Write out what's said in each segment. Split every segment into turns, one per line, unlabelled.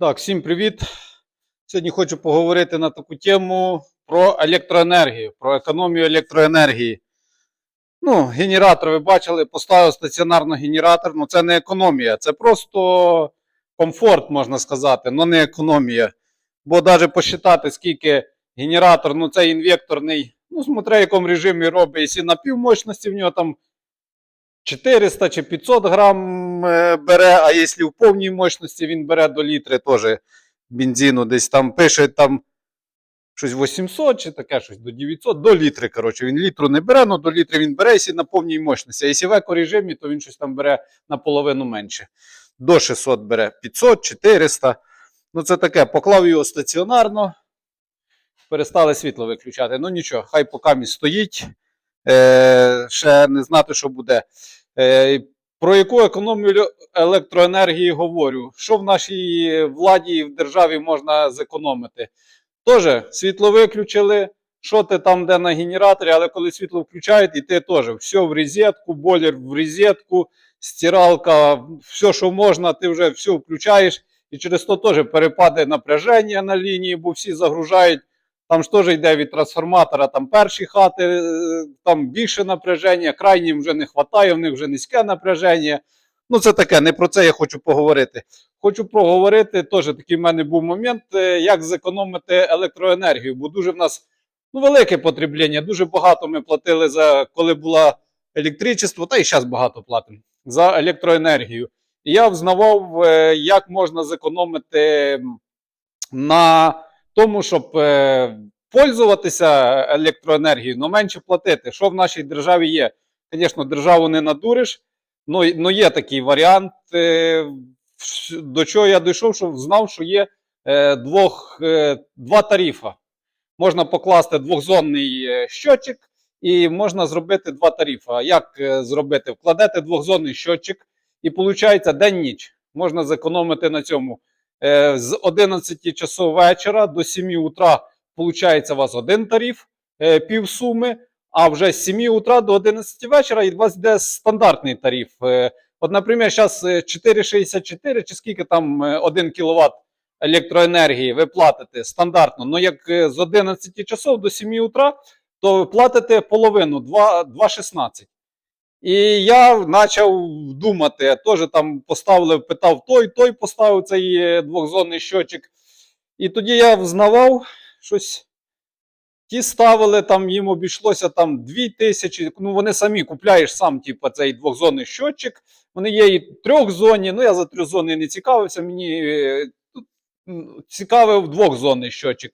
Так, всім привіт. Сьогодні хочу поговорити на таку тему про електроенергію, про економію електроенергії. Ну, генератор, ви бачили, поставив стаціонарно генератор. Ну, це не економія, це просто комфорт, можна сказати, але не економія. Бо навіть посчитати, скільки генератор, ну це інвекторний, ну, смотря в якому режимі робить, якщо на півмощності в нього там 400 чи 500 грам е, бере, а якщо в повній мощності він бере до літри теж бензину, десь там пише там щось 800 чи таке, щось до 900, до літри. Коротше, він літру не бере, але до літри він бере, якщо на повній мощності. А якщо в екорежимі, то він щось там бере наполовину менше. До 600 бере 500, 400. Ну це таке, поклав його стаціонарно, перестали світло виключати. Ну нічого, хай поки стоїть. Е, ще не знати, що буде. Е, про яку економію електроенергії говорю? Що в нашій владі і в державі можна зекономити? Теж світло виключили, що ти там де на генераторі, але коли світло включають, і ти теж все в розетку, бойлер в розетку, стиралка, все, що можна, ти вже все включаєш. І через то теж перепаде напряження на лінії, бо всі загружають. Там ж теж йде від трансформатора, там перші хати, е, там більше напряження, крайнім вже не вистачає, в них вже низьке напряження. Ну, це таке, не про це я хочу поговорити. Хочу проговорити, теж такий в мене був момент, е, як зекономити електроенергію, бо дуже в нас ну, велике потребління, дуже багато ми платили за коли було електричество, та і зараз багато платимо за електроенергію. І я взнавав, е, як можна зекономити на тому, щоб е, пользуватися електроенергією, але менше платити. Що в нашій державі є? Звісно, державу не надуриш, але є такий варіант. Е, до чого я дійшов, що знав, що є е, двох, е, два тарифи. Можна покласти двохзонний е, щотчик і можна зробити два тарифи. Як е, зробити? Вкладете двохзонний щотчик і виходить день-ніч. Можна зекономити на цьому. Е, з 11 часов вечора до 7 утра получається у вас один тариф, е, пів суми, а вже з 7 утра до 11 вечора у вас йде стандартний тариф. Е, От, наприклад, зараз 4,64 чи скільки там е, 1 кВт електроенергії ви платите стандартно. Ну як з 11 часов до 7 утра, то ви платите половину 2 2,16. І я почав думати, теж там поставили, питав той, той поставив цей е, двохзонний щочик. І тоді я взнавав щось. Ті ставили, там їм обійшлося там 2 тисячі. Ну, вони самі купляєш сам, типу, цей двохзонний щотчик. Вони є і трьохзонні. Ну, я за трьохзонний не цікавився. Мені е, цікавив двохзонний щотчик.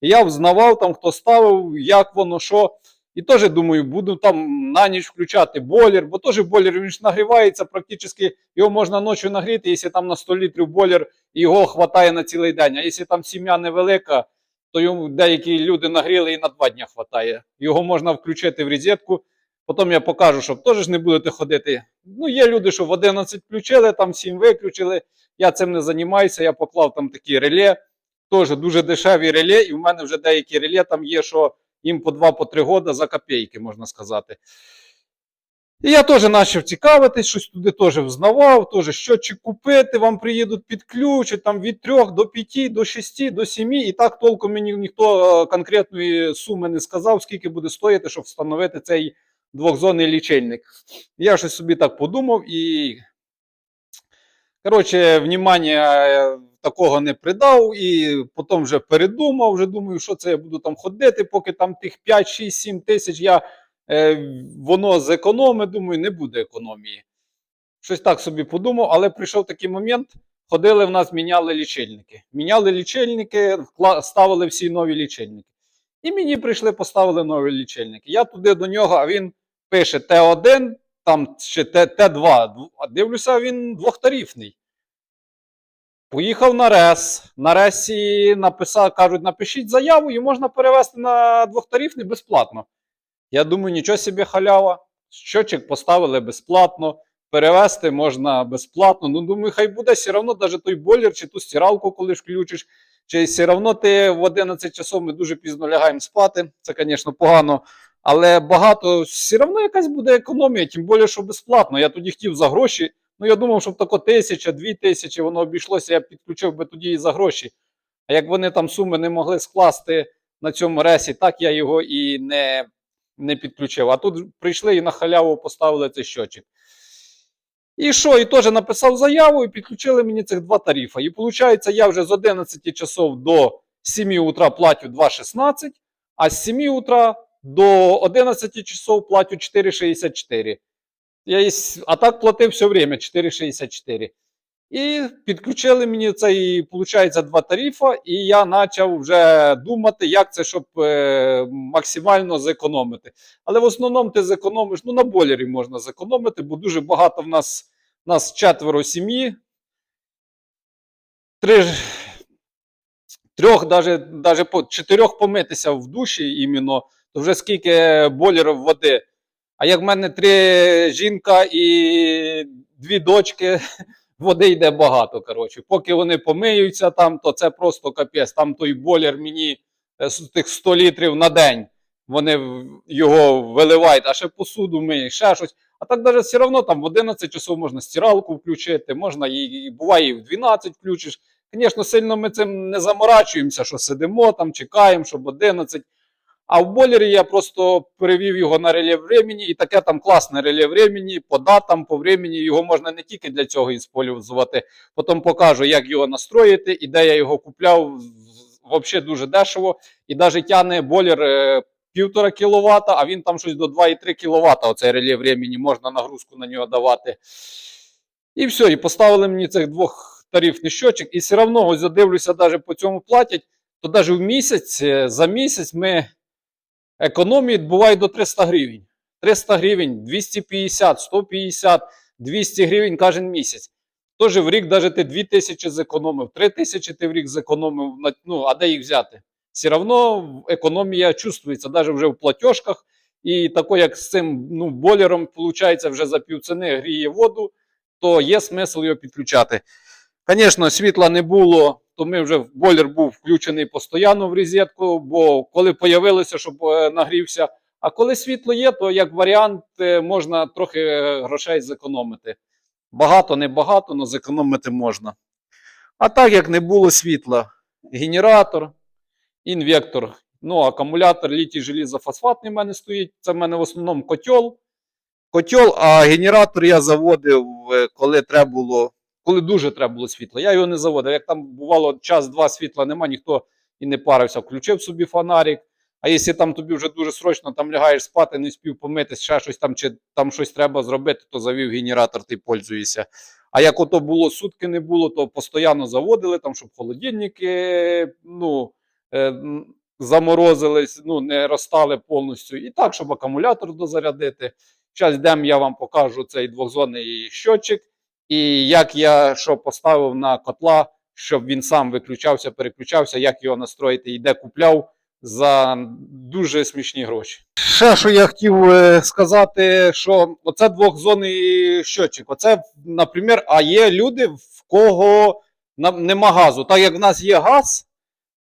І я взнавав там, хто ставив, як воно, що. І теж думаю, буду там на ніч включати бойлер, бо теж бойлер він ж нагрівається, практично його можна ночі нагріти, якщо там на 100 літрів бойлер, його вистачає на цілий день. А якщо там сім'я невелика, то йому деякі люди нагріли і на два дні вистачає. Його можна включити в розетку. Потім я покажу, щоб теж не будете ходити. Ну, є люди, що в 11 включили, там 7 виключили. Я цим не займаюся, я поклав там такі реле. Теж дуже дешеві реле, і в мене вже деякі реле там є, що їм по 2-3 года за копійки, можна сказати. І я теж почав цікавитись, щось туди теж взнавав, теж щотчик купити, вам приїдуть підключать там від 3 до 5, до 6, до 7, і так толком мені ніхто е, конкретної суми не сказав, скільки буде стоїти, щоб встановити цей двохзонний лічильник. Я щось собі так подумав і, коротше, внимання е, такого не придав, і потім вже передумав, вже думаю, що це я буду там ходити, поки там тих 5, 6, 7 тисяч я е, воно зекономить, думаю, не буде економії. Щось так собі подумав, але прийшов такий момент, ходили в нас, міняли лічильники. Міняли лічильники, ставили всі нові лічильники. І мені прийшли, поставили нові лічильники. Я туди до нього, а він пише Т1, там ще Т2. А дивлюся, він двохтарифний. Поїхав на РЕС. На РЕСі написав, кажуть, напишіть заяву і можна перевести на двохтарифний безплатно. Я думаю, нічого собі халява. Щочик поставили безплатно, перевести можна безплатно. Ну, думаю, хай буде все одно, навіть той бойлер чи ту стиралку, коли включиш. Чи все одно ти в 11 часов ми дуже пізно лягаємо спати. Це, звісно, погано. Але багато все одно якась буде економія, тим більше, що безплатно. Я тоді хотів за гроші. Ну, я думав, щоб тако тисяча, дві тисячі, воно обійшлося, я підключив би тоді і за гроші. А як вони там суми не могли скласти на цьому ресі, так я його і не, не підключив. А тут прийшли і на халяву поставили цей щочик. І що? І теж написав заяву і підключили мені цих два тарифи. І виходить, я вже з 11 часов до 7 утра платю 2,16, а з 7 утра до 11 часов платю 4,64. Я а так платив все время 4,64. І підключили мені цей, виходить, два тарифи, і я почав вже думати, як це, щоб е, максимально зекономити. Але в основному ти зекономиш, ну на бойлері можна зекономити, бо дуже багато в нас, нас четверо сім'ї. Три, трьох, даже по чотирьох помитися в душі іменно, то вже скільки бойлерів води. А як в мене три жінка і дві дочки, води йде багато. Коротше. Поки вони помиються там, то це просто капець. Там той бойлер мені е, з тих 100 літрів на день. Вони його виливають, а ще посуду миють, ще щось. А так навіть все одно там в 11 часов можна стиралку включити, можна і буває і в 12 включиш. Звісно, сильно ми цим не заморачуємося, що сидимо там, чекаємо, щоб 11. А в бойлері я просто перевів його на реле времени, і таке там класне реле времени, по датам, по времени. Його можна не тільки для цього іспользувати. Потім покажу, як його настроїти, і де я його купляв взагалі дуже дешево. І навіть тягне бойлер е, 1,5 кВт, а він там щось до 2,3 кВт. Оцей реле времени, можна нагрузку на нього давати. І все, і поставили мені цих двох тарифний щочок, і все одно, ось я дивлюся, навіть по цьому платять, то навіть в місяць, е, за місяць ми економії буває до 300 гривень. 300 гривень, 250, 150, 200 гривень кожен місяць. Тож в рік навіть ти 2 тисячі зекономив, 3 тисячі ти в рік зекономив, ну, а де їх взяти? Все одно економія чувствується, навіть вже в платіжках. І тако, як з цим ну, бойлером, виходить, вже за півціни гріє воду, то є смисл його підключати. Звісно, світла не було, то ми вже бойлер був включений постійно в розетку, бо коли появилося, щоб е, нагрівся. А коли світло є, то як варіант е, можна трохи е, грошей зекономити. Багато, не багато, але зекономити можна. А так як не було світла, генератор, інвектор, ну, акумулятор літій желізофосфатний в мене стоїть. Це в мене в основному котел. Котел, а генератор я заводив, коли треба було коли дуже треба було світло. Я його не заводив. Як там бувало час-два світла нема, ніхто і не парився. Включив собі фонарик. А якщо там тобі вже дуже срочно там лягаєш спати, не спів помитись, ще щось там, чи там щось треба зробити, то завів генератор, ти пользуєшся. А як ото було сутки не було, то постійно заводили, там, щоб холодильники ну, е, заморозились, ну, не розстали повністю. І так, щоб акумулятор дозарядити. Зараз йдемо, я вам покажу цей двохзонний щотчик. І як я що поставив на котла, щоб він сам виключався, переключався, як його настроїти і де купляв за дуже смішні гроші. Ще що я хотів е, сказати, що оце двохзонний щотчик. Оце, наприклад, а є люди, в кого нема газу. Так як в нас є газ,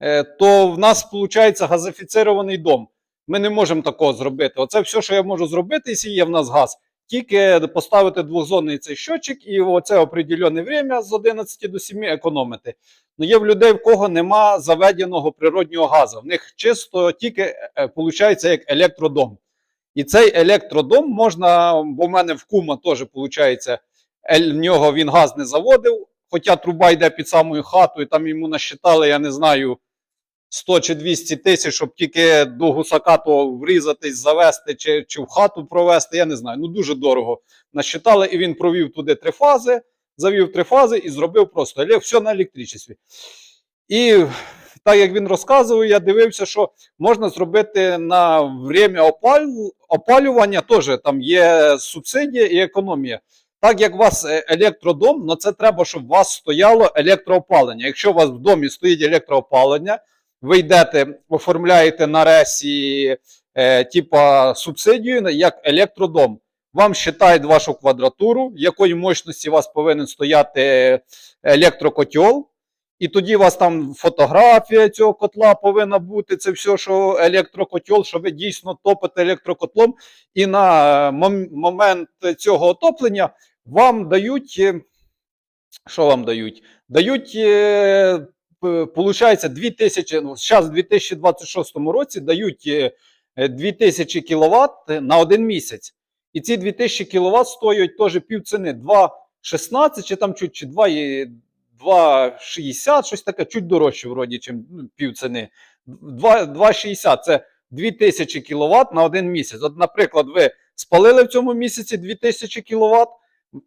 е, то в нас виходить газифіцирований дом. Ми не можемо такого зробити. Оце все, що я можу зробити, якщо є в нас газ тільки поставити двохзонний цей щочик і оце определене время з 11 до 7 економити. Ну є в людей, в кого нема заведеного природнього газу. В них чисто тільки виходить як електродом. І цей електродом можна, бо в мене в кума теж виходить, в нього він газ не заводив, хоча труба йде під самою хатою, там йому насчитали, я не знаю. 100 чи 200 тисяч, щоб тільки до гусака то врізатись, завести чи, чи в хату провести, я не знаю. Ну дуже дорого насчитали, і він провів туди три фази, завів три фази і зробив просто все на електричестві. І так як він розказував, я дивився, що можна зробити на время опалю- опалювання, теж там є субсидія і економія. Так як у вас е, електродом, ну це треба, щоб у вас стояло електроопалення. Якщо у вас в домі стоїть електроопалення, ви йдете, оформляєте на ресі е, типа субсидію як електродом. Вам считають вашу квадратуру, якої мощності у вас повинен стояти електрокотел. І тоді у вас там фотографія цього котла повинна бути. Це все, що електрокотел, що ви дійсно топите електрокотлом. І на е, мом- момент цього отоплення вам дають. е, Що вам дають? Дають, е, получається, 2000, ну, зараз в 2026 році дають е, е, 2000 кВт на один місяць. І ці 2000 кВт стоять теж півціни 2,16 чи там чуть чи 2, і 2,60, щось таке, чуть дорожче, вроді, чим ну, півціни. 2 2,60 це 2000 кВт на один місяць. От, наприклад, ви спалили в цьому місяці 2000 кВт,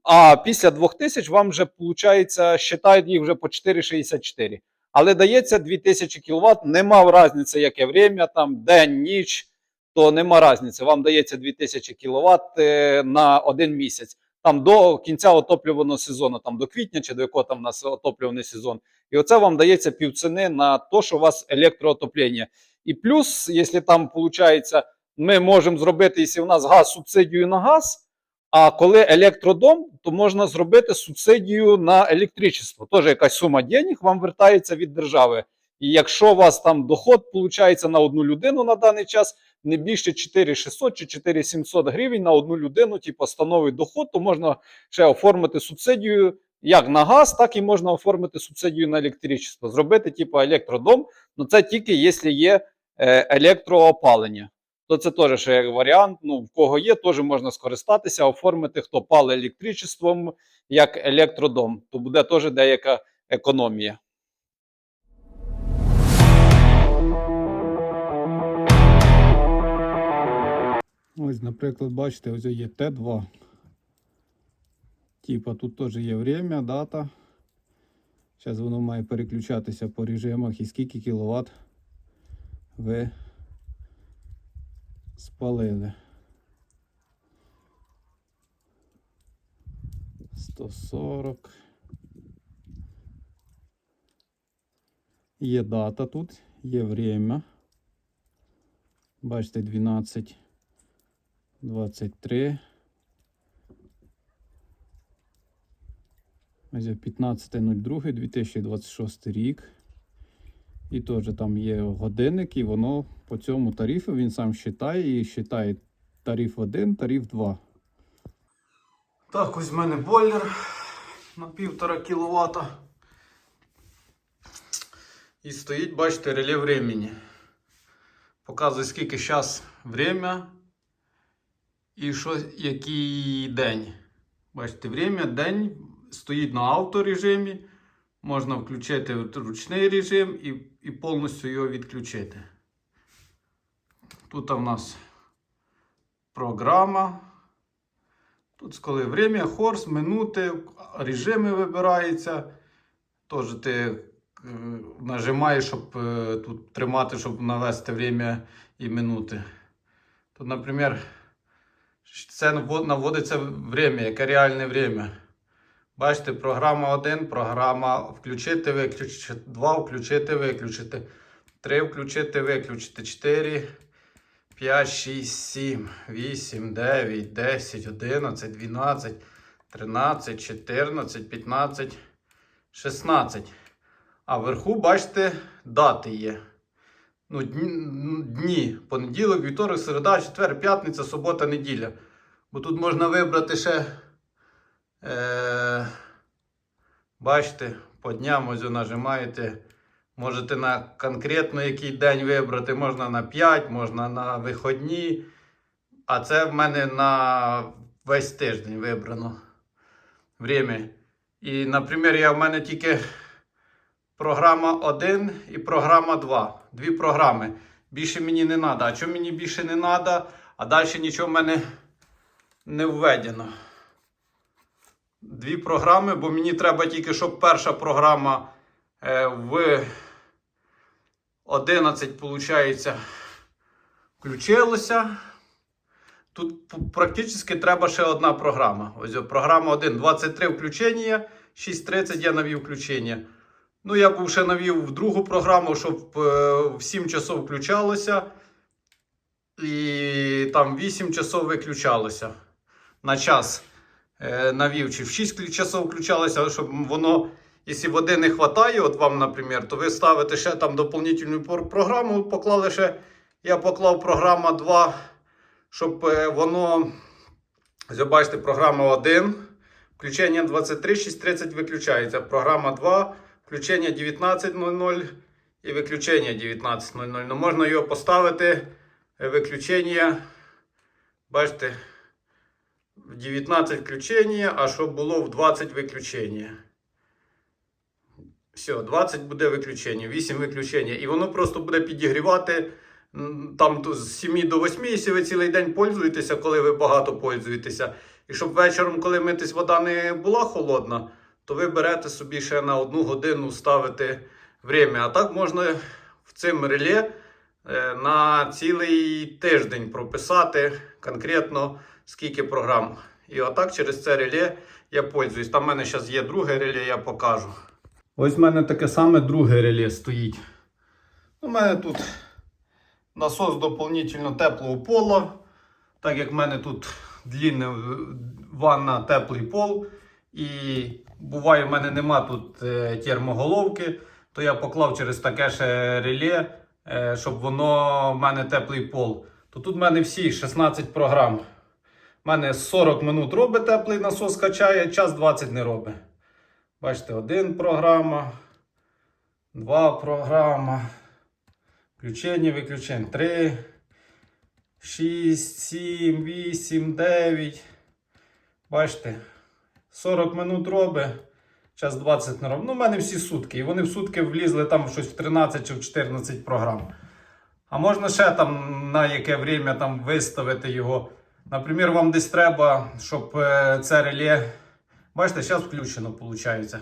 а після 2000 вам вже, виходить, считають їх вже по 4,64. Але дається 2000 кВт, нема різниці, яке время, там день, ніч, то нема різниці. Вам дається 2000 кВт е, на один місяць. Там до кінця отоплюваного сезону, там до квітня чи до якого там у нас отоплюваний сезон. І оце вам дається півціни на те, що у вас електроотоплення. І плюс, якщо там виходить, ми можемо зробити, якщо у нас газ субсидію на газ. А коли електродом, то можна зробити субсидію на електричество. Теж якась сума денег вам вертається від держави. І якщо у вас там доход виходить на одну людину на даний час не більше 4600 чи 4700 гривень на одну людину, типу становить доход, то можна ще оформити субсидію як на газ, так і можна оформити субсидію на електричество. Зробити, типу, електродом. Ну це тільки якщо є е, електроопалення то це теж ще як варіант. Ну, в кого є, теж можна скористатися, оформити, хто палить електричеством як електродом, то буде теж деяка економія. Ось, наприклад, бачите, ось є Т2. Типа тут теж є время, дата. Зараз воно має переключатися по режимах і скільки кіловат ви спалили. 140. Є дата тут, є время. Бачите, 12, 23. Ось 15.02.2026 рік. І теж там є годинник, і воно по цьому тарифу він сам вважає і вважає тариф 1, тариф 2. Так, ось в мене бойлер на 1,5 кВт. І стоїть, бачите, реле времени. Показує, скільки зараз время і що, який день. Бачите, время, день стоїть на авторежимі. Можна включити ручний режим і, і повністю його відключити. Тут у нас програма. Тут коли время, хорс, минути, режими вибираються. Тож ти е, нажимаєш, щоб е, тут тримати, щоб навести время і минути. Тут, наприклад, це наводиться время, яке реальне время. Бачите, програма 1, програма включити, виключити, 2 включити, виключити, 3 включити, виключити, 4, 5, 6, 7, 8, 9, 10, 11, 12, 13, 14, 15, 16. А вверху, бачите, дати є. Ну, дні, дні. Понеділок, вівторок, середа, четвер, п'ятниця, субота, неділя. Бо тут можна вибрати ще. Е, бачите, по дням ось нажимаєте. Можете на конкретно який день вибрати. Можна на 5, можна на виходні. А це в мене на весь тиждень вибрано время. І, наприклад, я в мене тільки програма 1 і програма 2. Дві програми. Більше мені не треба. А чому мені більше не треба? А далі нічого в мене не введено дві програми, бо мені треба тільки, щоб перша програма е, в 11, виходить, включилася. Тут практично треба ще одна програма. Ось програма 1, 23 включення, 6.30 я навів включення. Ну, я був ще навів в другу програму, щоб е, в 7 часов включалося. І там 8 часов виключалося на час навів, чи в 6 часов включалося, щоб воно, якщо води не вистачає, от вам, наприклад, то ви ставите ще там доповнительну програму, поклали ще, я поклав програма 2, щоб е, воно, ось бачите, програма 1, Включення 23.630 виключається. Програма 2, включення 19.00 і виключення 19.00. Ну, можна його поставити. е, Виключення. Бачите, в 19 включення, а щоб було в 20 виключення. Все, 20 буде виключення, 8 виключення. І воно просто буде підігрівати там з 7 до 8, якщо ви цілий день пользуєтеся, коли ви багато пользуєтеся. І щоб вечором, коли митись вода не була холодна, то ви берете собі ще на одну годину ставите время. А так можна в цим реле на цілий тиждень прописати конкретно скільки програм. І отак через це реле я пользуюсь. Там в мене зараз є друге реле, я покажу. Ось в мене таке саме друге реле стоїть. У мене тут насос доповнительно теплого пола. Так як в мене тут длінна е, ванна, теплий пол. І буває, в мене нема тут е, термоголовки, то я поклав через таке ще реле, е, щоб воно в мене теплий пол. То тут в мене всі 16 програм. У мене 40 минут робить теплий насос качає, час 20 не робить. Бачите, один програма, два програма, включення, виключення, три, шість, сім, вісім, дев'ять. Бачите, 40 минут робить, час 20 не робить. Ну, в мене всі сутки. І вони в сутки влізли там щось в 13 чи в 14 програм. А можна ще там на яке время там виставити його. Наприклад, вам десь треба, щоб е, це реле. Бачите, зараз включено, виходить.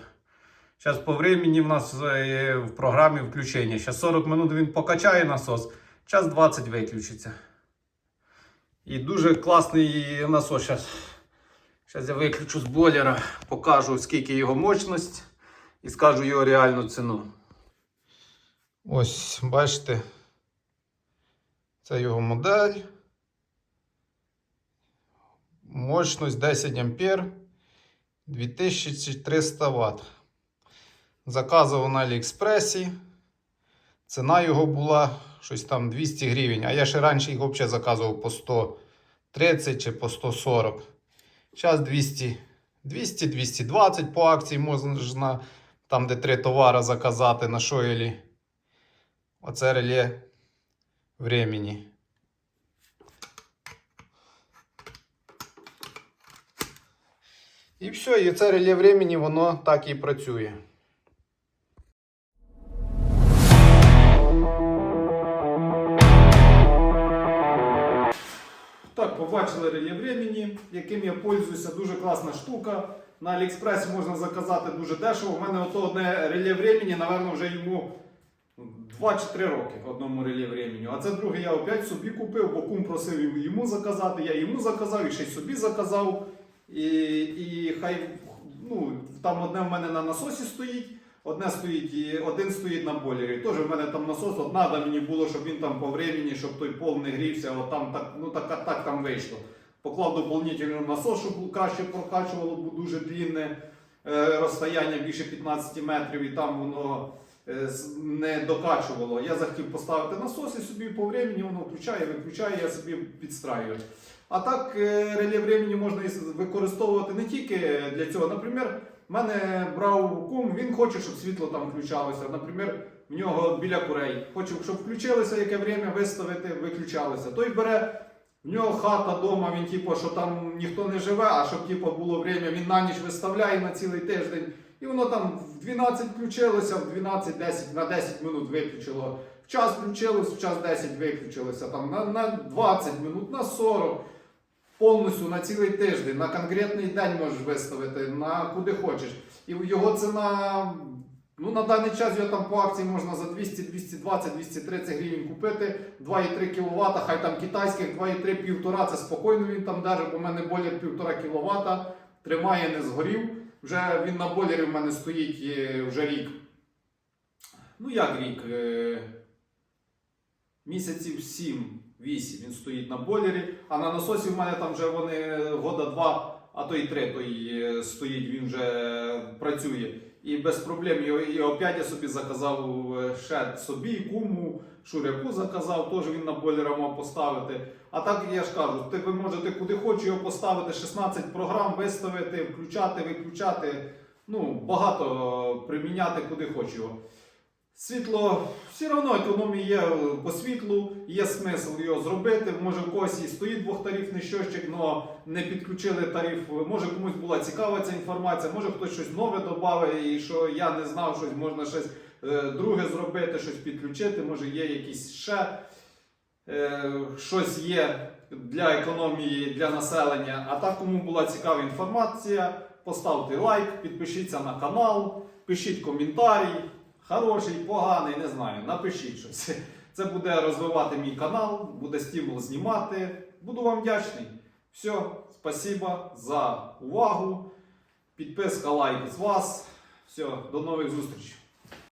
Зараз по времени в нас е, в програмі включення. Зараз 40 минут він покачає насос, час 20 виключиться. І дуже класний насос. Зараз, зараз я виключу з бойлера, покажу, скільки його мощність і скажу його реальну ціну. Ось, бачите, це його модель. Мощність 10 ампер. 2300 Вт. Заказував на Аліекспресі. Ціна його була щось там 200 гривень. А я ще раніше їх взагалі заказував по 130 чи по 140. Зараз 200, 200, 220 по акції можна там, де три товари заказати на шойлі. Оце реле времени. І все, і це реле времени, воно так і працює. Так, побачили реле времени, яким я пользуюся. Дуже класна штука. На Аліекспресі можна заказати дуже дешево. У мене ото одне реле времени, напевно, вже йому 2 чи 3 роки одному реле времени. А це друге я опять собі купив, бо кум просив йому заказати. Я йому заказав і ще й собі заказав. І, і хай ну, там одне в мене на насосі стоїть, одне стоїть, і один стоїть на бойлері. Теж в мене там насос, от надо мені було, щоб він там по времени, щоб той пол не грівся, от там так, ну так, так там вийшло. Поклав доповнительно насос, щоб краще прокачувало, бо дуже длінне е, розстояння більше 15 метрів, і там воно е, не докачувало. Я захотів поставити насос і собі по времени воно включає, виключає, я собі підстраюю. А так, е, реле времени можна використовувати не тільки для цього. Наприклад, мене брав кум, він хоче, щоб світло там включалося. Наприклад, в нього біля курей. Хоче, щоб включилося, яке время виставити, виключалося. Той бере, в нього хата вдома, він типу, що там ніхто не живе, а щоб типу, було время, він на ніч виставляє на цілий тиждень. І воно там в 12 включилося, в 12, 10, на 10 минут виключило. В час включилось, в час 10 виключилося, там на, на 20 минут, на 40 повністю на цілий тиждень, на конкретний день можеш виставити, на куди хочеш. І його ціна. Ну, на даний час його там по акції можна за 200, 220, 230 гривень купити. 2,3 кВт, хай там китайських 2,3-1,5 це спокійно він там держить, у мене болір 1,5 кВт, тримає, не згорів. Вже він на болірі в мене стоїть е, вже рік. Ну як рік? Е, місяців 7. 8. Він стоїть на бойлері, а на насосі в мене там вже вони года два, а то й три той е, стоїть, він вже працює.
І без проблем його і опять я собі заказав е, ще собі, куму, шуряку заказав, теж він на бойлера мав поставити. А так я ж кажу, ти ви можете куди хочу його поставити, 16 програм виставити, включати, виключати. Ну, багато е, приміняти куди хочу його. Світло, все одно економія по світлу, є смисл його зробити. Може, у когось і стоїть двохтарифний щочик, але не підключили тариф. Може комусь була цікава ця інформація, може хтось щось нове додав, і що я не знав, щось можна щось е, друге зробити, щось підключити, може є якісь ще е, щось є для економії для населення. А так, кому була цікава інформація, поставте лайк, підпишіться на канал, пишіть коментарі. Хороший, поганий, не знаю, напишіть щось. Це буде розвивати мій канал, буде стимул знімати. Буду вам вдячний. Все, спасибо за увагу. Підписка, лайк з вас. Все, до нових зустрічей.